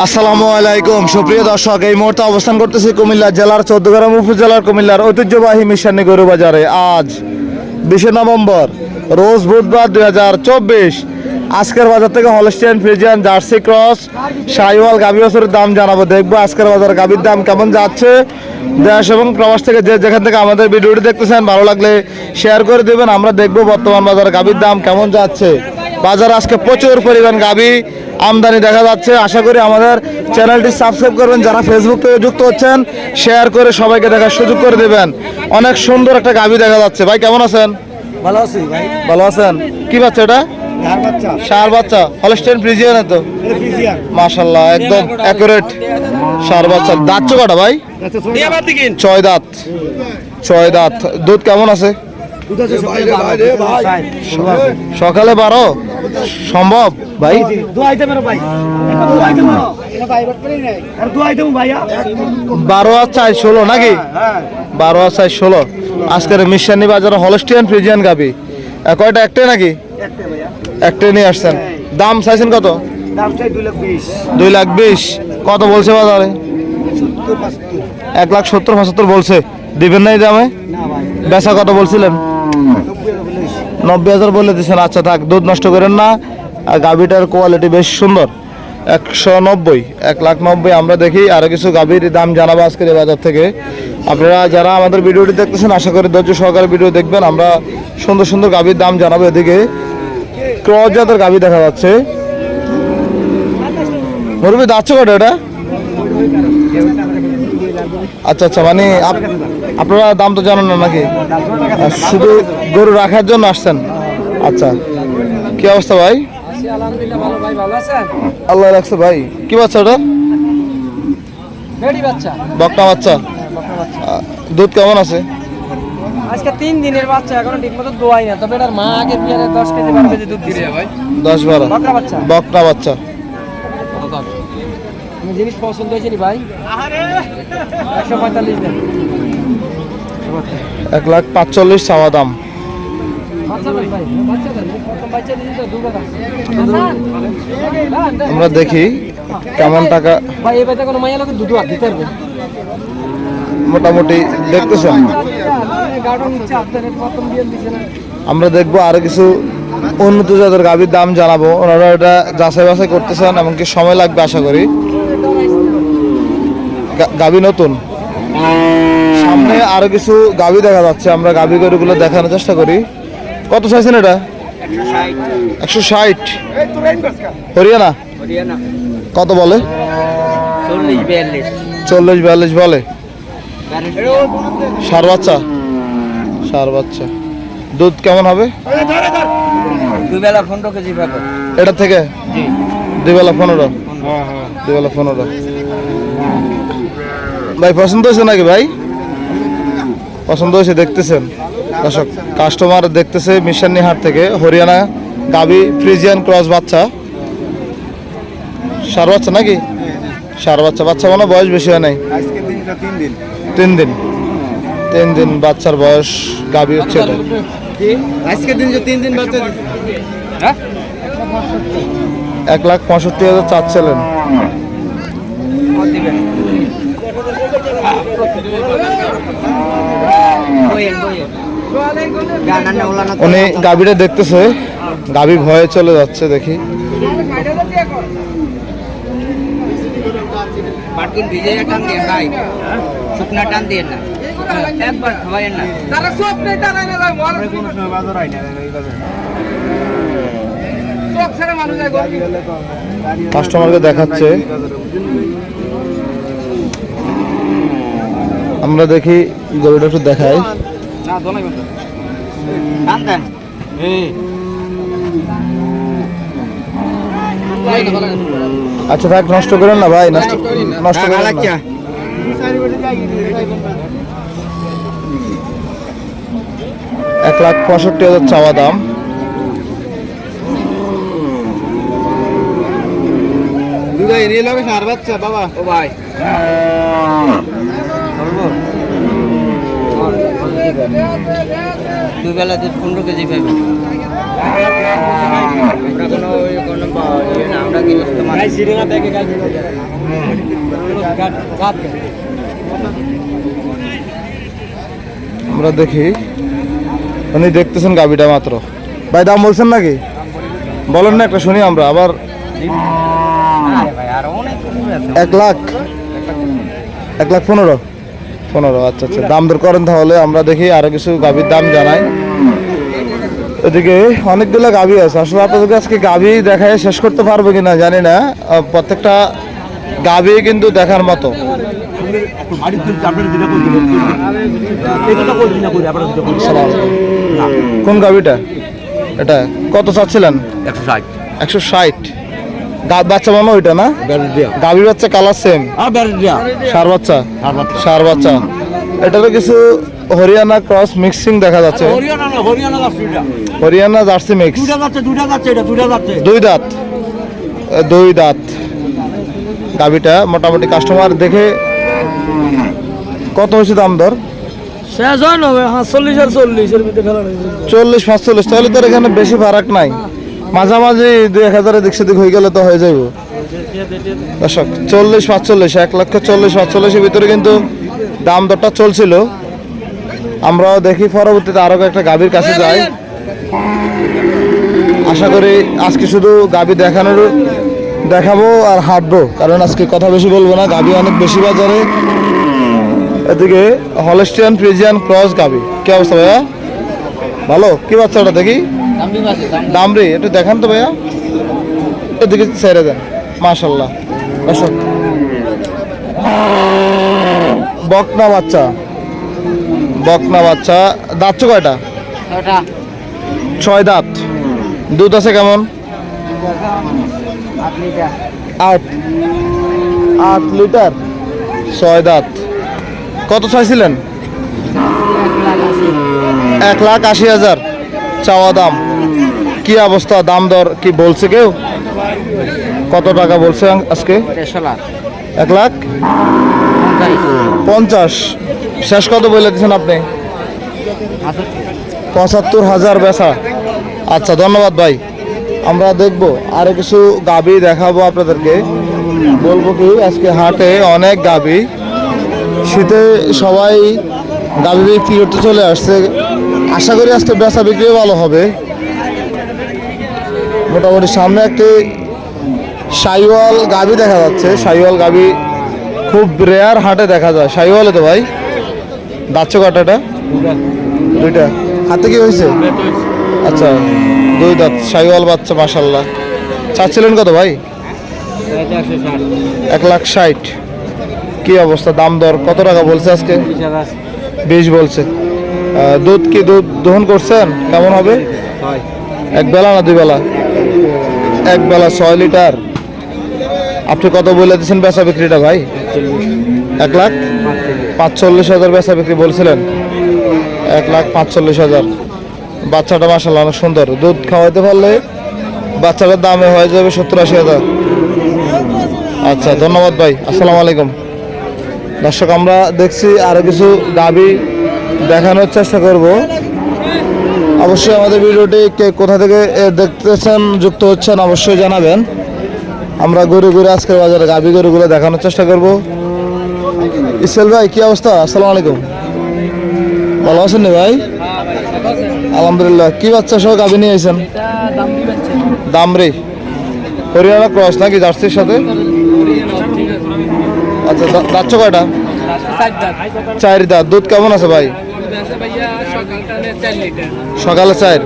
আসসালামু আলাইকুম। সুপ্রিয় দর্শক, এই মুহূর্তে অবস্থান করতেছি কুমিল্লা জেলার চৌদ্দগ্রাম উপজেলার কুমিল্লার ঐতিহ্যবাহী মিশানি গরু বাজারে। আজ বিশে নভেম্বর, রোজ বুধবার দুই হাজার চব্বিশ। আজকের বাজার থেকে Holstein Friesian, Jersey cross, Sahiwal গাভী বছরের দাম জানাব। দেখব আজকের বাজার গাভীর দাম কেমন যাচ্ছে দেশ এবং প্রবাস থেকে যে যেখান থেকে আমাদের ভিডিওটি দেখতেছেন, ভালো লাগলে শেয়ার করে দেবেন। আমরা দেখব বর্তমান বাজার গাভীর দাম কেমন যাচ্ছে। বাজার আজকে প্রচুর পরিমাণ গাভী আমদানি দেখা যাচ্ছে। আশা করি আমাদের চ্যানেলটি সাবস্ক্রাইব করবেন যারা ফেসবুক থেকে যুক্ত হচ্ছেন শেয়ার করে সবাইকে দেখার সুযোগ করে দেবেন। অনেক সুন্দর একটা গাভী দেখা যাচ্ছে। ভাই কেমন আছেন? ভালো আছি ভাই। ভালো আছেন? কি বাচ্চা এটা? সার বাচ্চা। হলস্টেন ফ্রিজিয়ান তো? মাশাল্লাহ একদম অ্যাকুরেট সার বাচ্চা। দাঁত কটা ভাই? ছয় দাঁত। ছয় দাঁত। দুধ কেমন আছে? সকালে বারো সম্ভব ভাই? দু আইটেম এর ভাই। একটা দু আইটেম এটা ভাই বাট করে নাই আর দু আইটেম ভাইয়া। বারো আর চার ষোলো নাকি? হ্যাঁ বারো আর চার ষোলো। আজকের মিশানি বাজার হলস্টিয়ান ফ্রিজিয়ান গাবি। কয়টা একটাই নাকি? একটাই নিয়ে আসছেন। দাম চাইছেন কত? দুই লাখ বিশ। কত বলছে বাজারে? এক লাখ সত্তর পঁচাত্তর বলছে। দিবেন নাই দামে? না বেচা কত বলছিলেন? নব্বই হাজার বলে দিচ্ছেন আচ্ছা থাক, দুধ নষ্ট করেন না। আর গাভিটার কোয়ালিটি বেশ সুন্দর। একশো নব্বই, এক লাখ নব্বই আমরা দেখি। আরও কিছু গাভীর দাম জানাব আজকের বাজার থেকে। আপনারা যারা আমাদের ভিডিওটি দেখতেছেন, আশা করি ধৈর্য সহকারে ভিডিও দেখবেন। আমরা সুন্দর সুন্দর গাভীর দাম জানাব এদিকে। ক্রস জাতের গাভী দেখা যাচ্ছে। মুরবি যাচ্ছে কটা এটা? আচ্ছা আচ্ছা মানে আপনারা দাম তো জানেন না নাকি? শুধু গরু রাখার জন্য আসছেন? আচ্ছা। কি অবস্থা ভাই? আল্লাহ রাখছে ভাই। কি বাচ্চা ওটা? বকটা বাচ্চা। দুধ কেমন আছে? আজকে তিন দিনের বাচ্চা এখনও ঠিক মতো দোয়াই না। তবে এটার মা আগে বিয়ারে দশ কেজি বারো কেজি দুধ দিছে। ভাই দশ বারো। বকনা বাচ্চা। বকনা বাচ্চা। আমি জিনিস পছন্দ হয়েছে নি ভাই? একশো পঁয়তাল্লিশ দেন। এক লাখ পাঁচচল্লিশ চাওয়া দাম। আমরা দেখি কেমন টাকা মোটামুটি না আমরা দেখব আরও কিছু উন্নত জাতের গাভীর দাম জানাব। ওনারা এটা যাচাই বাছাই করতেছেন, এমনকি সময় লাগবে আশা করি। গাভী নতুন। সামনে আরও কিছু গাভী দেখা যাচ্ছে আমরা গাভী গরুগুলো দেখানোর চেষ্টা করি। কত চাইছেন এটা? একশো ষাট। হরিয়ানা? কত বলে? চল্লিশ বিয়াল্লিশ। বলে। সার বাচ্চা? সার বাচ্চা। দুধ কেমন হবে? এটা থেকে? দুই বেলা পনেরো? দুই বেলা পনেরো। ভাই পছন্দ হয়েছে নাকি ভাই? পছন্দ হয়েছে দেখতেছেন। দর্শক কাস্টমার দেখতেছে মিশানি হাট থেকে হরিয়ানা গাবি ফ্রিজিয়ান ক্রস বাচ্চা। সার বাচ্চা নাকি? সার বাচ্চা বাচ্চা মনে বয়স বেশি হয় নাই। তিন দিন। তিন দিন। বাচ্চার বয়স গাবি হচ্ছে এটা। দিন তিন দিন বাচ্চা হ্যাঁ? এক লাখ পঁয়ষট্টি হাজার চার চাচ্ছিলেন উনি গাবিটা দেখতেছে। গাবি ভয়ে চলে যাচ্ছে দেখি। পাটকিন টান দিয়ে ভাই শুকনা টান দিয়ে না। একবার খাওয়াইয়েন না। তারা সব নেই তারা না যায় মর কোনো সময় বাজার হয় না এই বাজার। চোখ ছেড়ে মানুষ যায় গরু কাস্টমারকে দেখাচ্ছে। আমরা দেখি গরুটা একটু দেখাই। আচ্ছা থাক নষ্ট করেন না ভাই নষ্ট নষ্ট করেন না। এক লাখ পঁয়ষট্টি হাজার চাওয়া দাম। দুধ এরিয়ে লগে সার বাচ্চা বাবা। ও ভাই। দুবেলা দুধ পনেরো কেজি পাবে আমরা কোনো কোনো ইয়ে না, আমরা দেখে আমরা উনি দেখতেছেন গাবিটা মাত্র। ভাই দাম বলছেন নাকি? বলেন না একটা শুনি আমরা। আবার এক লাখ। এক লাখ পনেরো? পনেরো আচ্ছা আচ্ছা। দাম দর করেন তাহলে আমরা দেখি আরও কিছু গাভীর দাম জানাই। এদিকে অনেকগুলো গাভী আছে। আসলে আপনাদেরকে আজকে গাভী দেখায় শেষ করতে পারব কিনা জানি না। প্রত্যেকটা গাভী কিন্তু দেখার মতো। কোন গাভীটা? এটা কত চাচ্ছিলেন? একশো ষাট। একশো ষাট। বাচ্চা মনে ওইটা না? গাভীর বাচ্চা কালার সেম সার বাচ্চা? সার বাচ্চা। এটারও কিছু হরিয়ানা ক্রস মিক্সিং দেখা যাচ্ছে। হরিয়ানা না হরিয়ানা যাচ্ছে এটা হরিয়ানা জার্সি মিক্স দুই দাঁত। দুই দাঁত। গাবিটা মোটামুটি কাস্টমার দেখে কত হয়েছে দাম দর? হয় চল্লিশ আর ফেলা চল্লিশ পাঁচচল্লিশ তাহলে তোর এখানে বেশি ফারাক নাই। মাঝামাঝি দুই এক হাজারের দিক সেদিক হয়ে গেলে তো হয়ে যাইব। দর্শক, চল্লিশ পাঁচচল্লিশ, এক লক্ষ চল্লিশ পাঁচচল্লিশের ভিতরে কিন্তু দাম দরটা চলছিল। আমরাও দেখি পরবর্তীতে আরও একটা গাভীর কাছে যাই। আশা করি আজকে শুধু গাভী দেখানোর দেখাবো আর হাঁটবো, কারণ আজকে কথা বেশি বলব না, গাভী অনেক বেশি বাজারে। এদিকে হলস্টিয়ান ফ্রিজিয়ান ক্রস গাভী, কি অবস্থা ভাইয়া? ভালো? কি বাচ্চা ওটা দেখি? দামরি একটু দেখান তো ভাইয়া। এদিকে ছেড়ে দেন মাশাল্লাহ অশোক বকনা বাচ্চা। বকনা বাচ্চা। দাঁত কয়টা? ছয় দাঁত। দুধ আছে কেমন? আট আট। আট লিটার। ছয় দাঁত। কত চাইছিলেন এক লাখ আশি হাজার। চাওয়া দাম? কি অবস্থা? দাম দর কি বলছে কেউ? কত টাকা বলছে আজকে? এক লাখ? পঞ্চাশ। শেষ কত বলে দিচ্ছেন আপনি? পঁচাত্তর হাজার বেচা। আচ্ছা ধন্যবাদ ভাই। আমরা দেখব। আরও কিছু গাবি দেখাবো আপনাদেরকে। বলব কি আজকে হাটে অনেক গাবি। শীতে সবাই গাবি বিক্রি করতে চলে আসছে। আশা করি আজকে বেচা বিক্রিও ভালো হবে। মোটামুটি সামনে একটি সাইওয়াল গাবি দেখা যাচ্ছে। সাইওয়াল গাবি খুব রেয়ার হাটে দেখা যায়। সাইওয়ালে তো ভাই? দাচ্ছ কাটাটা দুইটা। হাতে কি হয়েছে? আচ্ছা দুই দাঁত। সাইওয়াল বাচ্চা মাসাল্লাহ চাচ্ছিলেন কত ভাই? এক লাখ ষাট। কি অবস্থা? দাম দর কত টাকা বলছে আজকে? বিশ বলছে। দুধ কি দুধ দহন করছেন? কেমন হবে? এক বেলা না দুই বেলা? এক বেলা ছয় লিটার। আপনি কত বলে দিচ্ছেন বেচা বিক্রিটা ভাই? এক লাখ পাঁচচল্লিশ হাজার বেচা বিক্রি বলছিলেন। এক লাখ পাঁচচল্লিশ হাজার। বাচ্চাটা মাসাল্লাহ অনেক সুন্দর। দুধ খাওয়াইতে পারলে বাচ্চাটার দামে হয়ে যাবে সত্তর আশি হাজার। আচ্ছা ধন্যবাদ ভাই। আসসালামু আলাইকুম। দর্শক, আমরা দেখছি আরও কিছু গাবি দেখানোর চেষ্টা করব। অবশ্যই আমাদের ভিডিওটি কে কোথা থেকে দেখতেছেন, যুক্ত হচ্ছেন, অবশ্যই জানাবেন। আমরা ঘুরে ঘুরে আজকের বাজারে গাবি গরুগুলো দেখানোর চেষ্টা করব। ইসেল ভাই, কি অবস্থা? আসসালামু আলাইকুম। ভালো আছেন ভাই? আলহামদুলিল্লাহ। কি বাচ্চা সহ গাবি নিয়ে এসেছেন দাম দিবেন হরিয়ানা ক্রস নাকি জার্সির সাথে? আচ্ছা দাচ্ছ কয়টা? চার দাঁত। দুধ কেমন আছে ভাই? সকালে চার।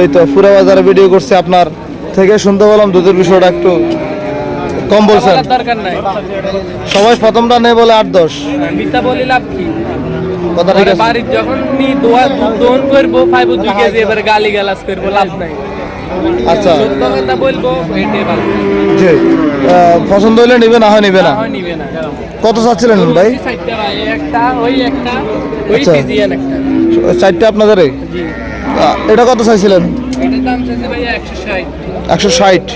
এই তো পুরা বাজারে ভিডিও করছে আপনার। থেকে শুনতে পেলাম দুধের বিষয়টা একটু কম বলছেন। সবাই প্রথমটা নেই বলে আট দশ। মিথ্যা বলি লাভ কি? কথা ঠিক আছে। বাড়ির যখন দুধ দহন করব ফাইভ দুই কেজি এবার গালি গালাজ করব লাভ নাই। আচ্ছা। সত্য কথা বলব এটাই ভালো। জি। পছন্দ হলে নিবে না হয় নিবে না? হয় নিবে না কত চাচ্ছিলেন ভাই? চারটে ভাই একটা ওই একটা ওই আচ্ছা। একটা। চারটে আপনাদের এটা কত চাইছিলেন? এটার দাম চাইছে ভাই একশো ষাট।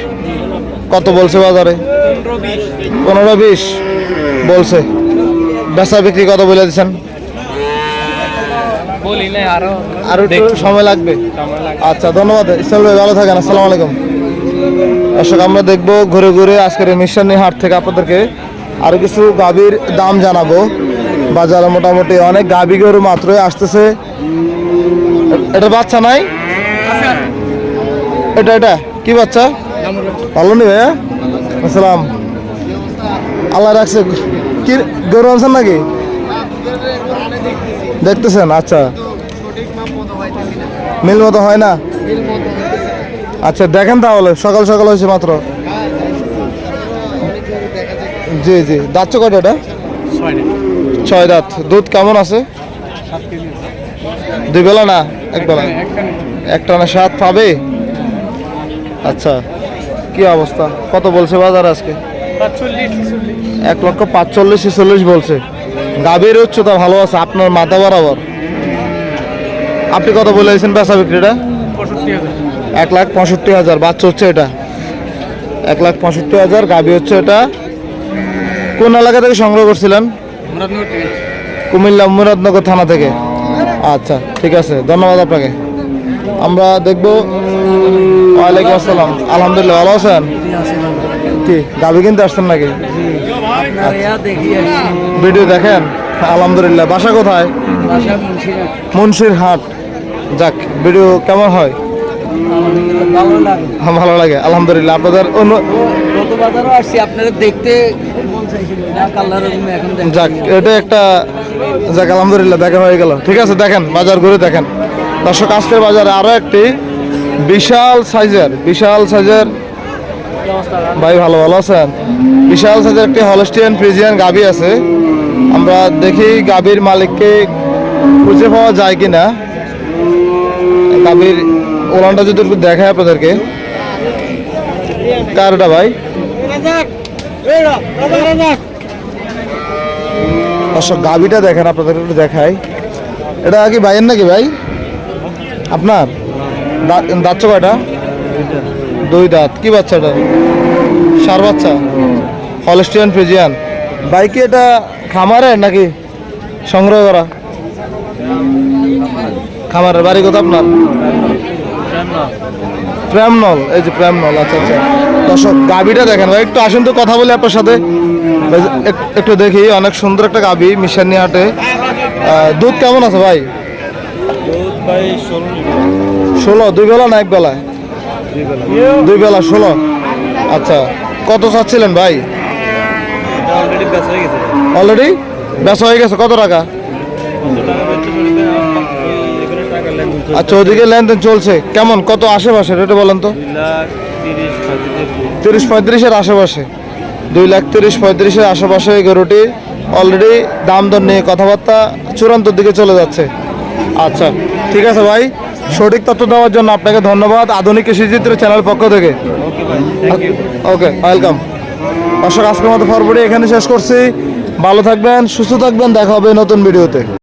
কত বলছে বাজারে? পনেরো বিশ। পনেরো বিশ। বলছে। বেচা বিক্রি কত বলে দিচ্ছেন? বলি নাই আরও আর একটু সময় লাগবে? আচ্ছা ধন্যবাদ। ইসলাম ভাই ভালো থাকেন আসসালামু আলাইকুম। দর্শক আমরা দেখব ঘুরে ঘুরে আজকের মিশন হাট থেকে আপনাদেরকে আরও কিছু গাভীর দাম জানাব। বাজারে মোটামুটি অনেক গাভী গরু মাত্রই আসতেছে। এটা বাচ্চা নাই? এটা এটা কি বাচ্চা? ভালো নি ভাইয়া? আসসালাম। আল্লাহ রাখছে। কি গরু আনছেন নাকি? দেখতেছেন? আচ্ছা। মিল মতো হয় না? আচ্ছা দেখেন তাহলে। সকাল সকাল হয়েছে মাত্র। জি জি। দাঁত কয়টা এটা? ছয় দাঁত। দুধ কেমন আছে? দুই বেলা না? এক বেলা? একটা না সাত পাবে? আচ্ছা। কি অবস্থা? কত বলছে বাজার আজকে? এক লক্ষ পাঁচচল্লিশ ছেচল্লিশ বলছে। গাভীর উচ্চতা ভালো আছে, আপনার মাথা বরাবর। আপনি কত বলেছেন বেচা বিক্রিটা? এক লাখ পঁয়ষট্টি হাজার, বাচ্চা হচ্ছে এটা। এক লাখ পঁয়ষট্টি হাজার, গাভী হচ্ছে এটা। কোন এলাকা থেকে সংগ্রহ করছিলেন? কুমিল্লা মুরাদনগর থানা থেকে। আচ্ছা ঠিক আছে, ধন্যবাদ আপনাকে। আমরা দেখব। ওয়ালাইকুম আসসালাম। আলহামদুলিল্লাহ, ভালো আছেন? কি গাভী কিনতে আসছেন নাকি? ভিডিও দেখেন আলহামদুলিল্লাহ। বাসা কোথায়? মুন্সির হাট যাক ভিডিও কেমন হয়? ভালো লাগে। আলহামদুলিল্লাহ। আপনাদের অন্য দেখতে যাক এটা একটা যাক আলহামদুলিল্লাহ দেখা হয়ে গেল। ঠিক আছে দেখেন বাজার ঘুরে দেখেন। দর্শক আজকের বাজারে আরও একটি বিশাল সাইজের বিশাল সাইজের ভাই, ভালো ভালো আছেন? বিশাল সাইজের একটি হলস্টিয়ান ফ্রিজিয়ান গাবি আছে। আমরা দেখি গাবির মালিককে খুঁজে পাওয়া যায় কিনা। গাবির ওলানটা যদি একটু দেখায় আপনাদেরকে। কারটা ভাই? দর্শক গাবিটা দেখেন আপনাদের একটু দেখাই। এটা কি ভাইয়ের নাকি ভাই? আপনার? দা- দাঁত কয়টা দুই দাঁত। কি বাচ্চা এটা সার বাচ্চা? হলস্টিয়ান ফ্রিজিয়ান ভাই কি এটা খামারের নাকি সংগ্রহ করা? খামারের বাড়ি কোথা আপনার? প্রেমনল। এই যে প্রেমনল আচ্ছা আচ্ছা। দর্শক গাবিটা দেখেন ভাই একটু আসুন তো কথা বলি আপনার সাথে। একটু দেখি অনেক সুন্দর একটা গাবি মিশানি হাটে। দুধ কেমন আছে ভাই? ষোলো দুই বেলা না এক বেলায়? দুই বেলা, ষোলো। আচ্ছা কত চাচ্ছিলেন ভাই? অলরেডি বেচা হয়ে গেছে, কত টাকা? আচ্ছা ওদিকে লেনদেন চলছে। কেমন, কত আশেপাশে রেটে বলেন তো। তিরিশ পঁয়ত্রিশের আশেপাশে। দুই লাখ তিরিশ পঁয়ত্রিশের আশেপাশে গরুটি অলরেডি দাম দর নিয়ে কথাবার্তা চূড়ান্তর দিকে চলে যাচ্ছে। আচ্ছা ঠিক আছে ভাই। সঠিক তথ্য দেওয়ার জন্য আপনাকে ধন্যবাদ। আধুনিক কৃষিচিত্র চ্যানেল পক্ষ থেকে। ওকে ওয়েলকাম অশোক আজকের মতো ফরবডি এখানে শেষ করছি। ভালো থাকবেন সুস্থ থাকবেন। দেখা হবে নতুন ভিডিওতে।